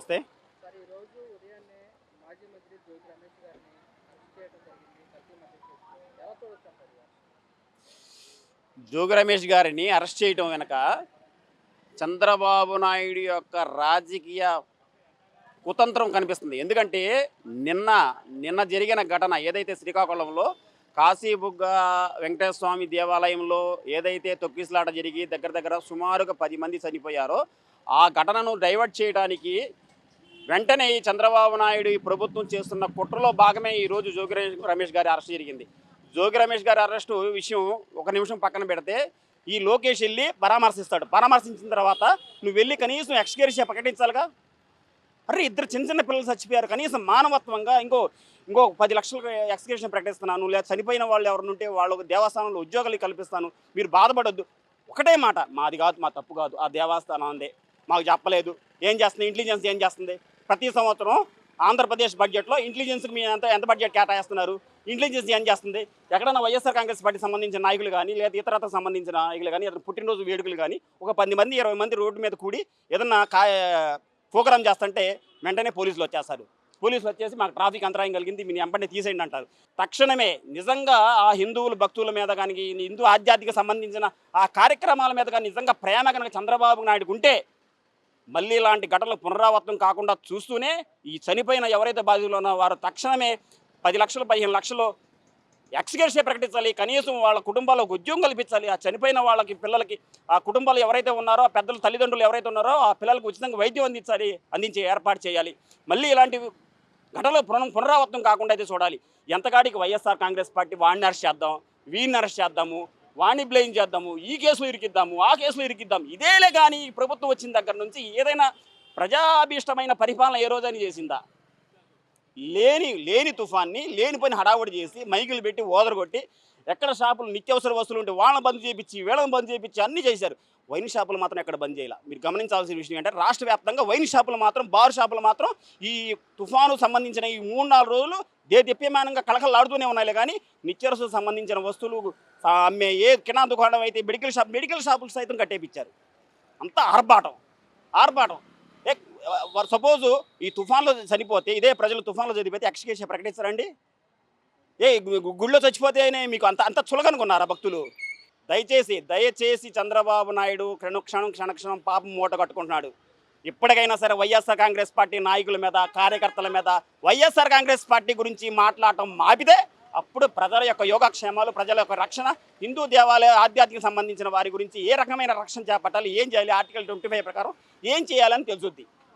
నమస్తే జోగి రమేష్ గారిని అరెస్ట్? జోగి రమేష్ గారిని చేయడం వెనక చంద్రబాబు నాయుడు యొక్క రాజకీయ కుతంత్రం కనిపిస్తుంది. ఎందుకంటే నిన్న నిన్న జరిగిన ఘటన ఏదైతే శ్రీకాకుళంలో కాశీబుగ్గ వెంకటేశ్వర స్వామి దేవాలయంలో ఏదైతే తొక్కిసలాట జరిగి దగ్గర దగ్గర సుమారుగా పది మంది చనిపోయారో ఆ ఘటనను డైవర్ట్ చేయడానికి వెంటనే ఈ చంద్రబాబు నాయుడు ఈ ప్రభుత్వం చేస్తున్న కుట్రలో భాగమే ఈరోజు జోగి రమేష్ గారి అరెస్ట్ జరిగింది. జోగి రమేష్ గారి అరెస్టు విషయం ఒక నిమిషం పక్కన పెడితే ఈ లోకేష్ వెళ్ళి పరామర్శిస్తాడు. పరామర్శించిన తర్వాత నువ్వు వెళ్ళి కనీసం ఎక్స్కేరిషియా ప్రకటించాలిగా? అరే ఇద్దరు చిన్న చిన్న పిల్లలు చచ్చిపోయారు. కనీసం మానవత్వంగా ఇంకో ఇంకో పది లక్షలకు ఎక్స్కేషన్ ప్రకటిస్తున్నాను. లేదా చనిపోయిన వాళ్ళు ఎవరినుంటే వాళ్ళకు దేవస్థానంలో ఉద్యోగాలు కల్పిస్తాను. మీరు బాధపడొద్దు. ఒకటే మాట మాది కాదు మా తప్పు కాదు. ఆ దేవస్థానం అందే. మాకు చెప్పలేదు. ఏం చేస్తుంది? ఇంటెలిజెన్స్ ఏం చేస్తుంది? ప్రతి సంవత్సరం ఆంధ్రప్రదేశ్ బడ్జెట్లో ఇంటెలిజెన్స్కి మీ ఎంత ఎంత బడ్జెట్ కేటాయిస్తున్నారు? ఇంటెలిజెన్స్ ఏం చేస్తుంది? ఎక్కడైనా వైఎస్ఆర్ కాంగ్రెస్ పార్టీ సంబంధించిన నాయకులు కానీ లేదా ఇతరత సంబంధించిన నాయకులు కానీ ఇతర పుట్టినరోజు వేడుకలు కానీ ఒక పది మంది ఇరవై మంది రోడ్డు మీద కూడి ఏదన్నా కా ప్రోగ్రామ్ చేస్తుంటే వెంటనే పోలీసులు వచ్చేస్తారు. పోలీసులు వచ్చేసి మాకు ట్రాఫిక్ అంతరాయం కలిగింది మీ వెంటనే తీసేయండి అంటారు. తక్షణమే నిజంగా ఆ హిందువుల భక్తుల మీద కానీ హిందూ ఆధ్యాత్మిక సంబంధించిన ఆ కార్యక్రమాల మీద కానీ నిజంగా ప్రేమ కనుక చంద్రబాబు నాయుడుకుంటే మళ్ళీ ఇలాంటి ఘటనలు పునరావృతం కాకుండా చూస్తూనే ఈ చనిపోయిన ఎవరైతే బాధితులు ఉన్నారో వారు తక్షణమే పది లక్షలు పదిహేను లక్షలు ఎక్స్కేర్షే ప్రకటించాలి. కనీసం వాళ్ళ కుటుంబాలకు ఉద్యోగం కల్పించాలి. ఆ చనిపోయిన వాళ్ళకి పిల్లలకి ఆ కుటుంబాలు ఎవరైతే ఉన్నారో ఆ పెద్దలు తల్లిదండ్రులు ఎవరైతే ఉన్నారో ఆ పిల్లలకు ఉచితంగా వైద్యం అందించాలి అందించే ఏర్పాటు చేయాలి. మళ్ళీ ఇలాంటి ఘటనలు పునః పునరావృతం కాకుండా అయితే చూడాలి. ఎంతకాడికి వైఎస్ఆర్ కాంగ్రెస్ పార్టీ వాడిని అరెస్ట్ చేద్దాం వీడిని అరెస్ట్ చేద్దాము వాణ్ణి బ్లేమ్ చేద్దాము ఈ కేసులో ఇరికిద్దాము ఆ కేసులో ఇరికిద్దాం ఇదేలే కానీ ప్రభుత్వం వచ్చిన దగ్గర నుంచి ఏదైనా ప్రజాభీష్టమైన పరిపాలన ఏ రోజైనా చేసిందా? లేని లేని తుఫాన్ని లేని పని హడావుడి చేసి మైకులు పెట్టి ఓదరగొట్టి ఎక్కడ షాపులు నిత్యావసర వస్తువులు ఉంటే వాళ్ళని బంద్ చేయించి వీళ్ళని బంద్ చేయించి అన్నీ చేశారు. వైన్ షాపులు మాత్రం ఎక్కడ బంద్ చేయాలి? మీరు గమనించాల్సిన విషయం ఏంటంటే రాష్ట్ర వ్యాప్తంగా వైన్ షాపులు మాత్రం బార్ షాపులు మాత్రం ఈ తుఫాను సంబంధించిన ఈ మూడు నాలుగు రోజులు దేదీప్యమానంగా కలకలాడుతూనే ఉన్నాయి కానీ నిత్యావసర సంబంధించిన వస్తువులు అమ్మే ఏ కినా దుకాణం అయితే మెడికల్ షాప్ మెడికల్ షాపులు సైతం కట్టేపించారు అంతా ఆర్భాటం ఆర్భాటం. సపోజ్ ఈ తుఫాన్లో చనిపోతే ఇదే ప్రజలు తుఫాన్లో చనిపోతే ఎక్స్కేషన్ ప్రకటిస్తారండి? ఏ గుళ్ళో చచ్చిపోతేనే మీకు అంత అంత చులకనుకున్నారా భక్తులు? దయచేసి దయచేసి చంద్రబాబు నాయుడు క్షణక్షణం క్షణక్షణం పాపం మూట కట్టుకుంటున్నాడు. ఇప్పటికైనా సరే వైఎస్ఆర్ కాంగ్రెస్ పార్టీ నాయకుల మీద కార్యకర్తల మీద వైఎస్ఆర్ కాంగ్రెస్ పార్టీ గురించి మాట్లాడటం మాపితే అప్పుడు ప్రజల యొక్క యోగక్షేమాలు ప్రజల యొక్క రక్షణ హిందూ దేవాలయ ఆధ్యాత్మిక సంబంధించిన వారి గురించి ఏ రకమైన రక్షణ చేపట్టాలి ఏం చేయాలి ఆర్టికల్ ట్వంటీ ప్రకారం ఏం చేయాలని తెలుసుద్ది.